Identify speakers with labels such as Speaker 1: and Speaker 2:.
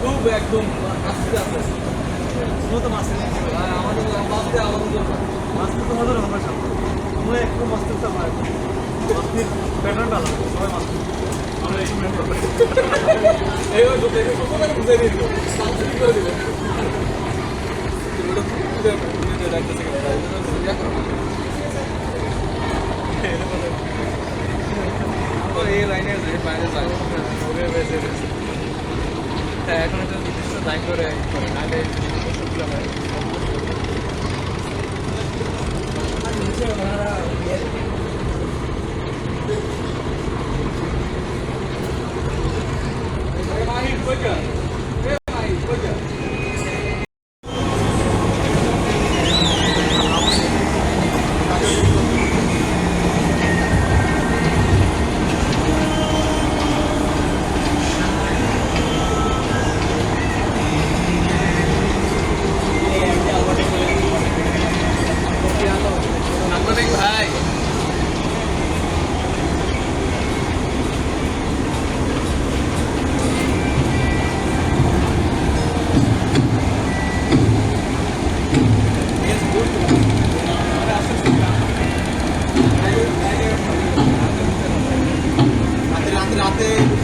Speaker 1: খুব একদম আস্তে
Speaker 2: তো মাছ
Speaker 1: আমাদের বাঁচতে আমাদের জন্য
Speaker 2: মাছ তো তোমাদের হবে সব তোমরা আমরা এই
Speaker 1: করে এই লাইনে বাইরে যায় ওরে বেঁচে হ্যাঁ এখন একটা নির্দিষ্ট করে করে নাহলে 때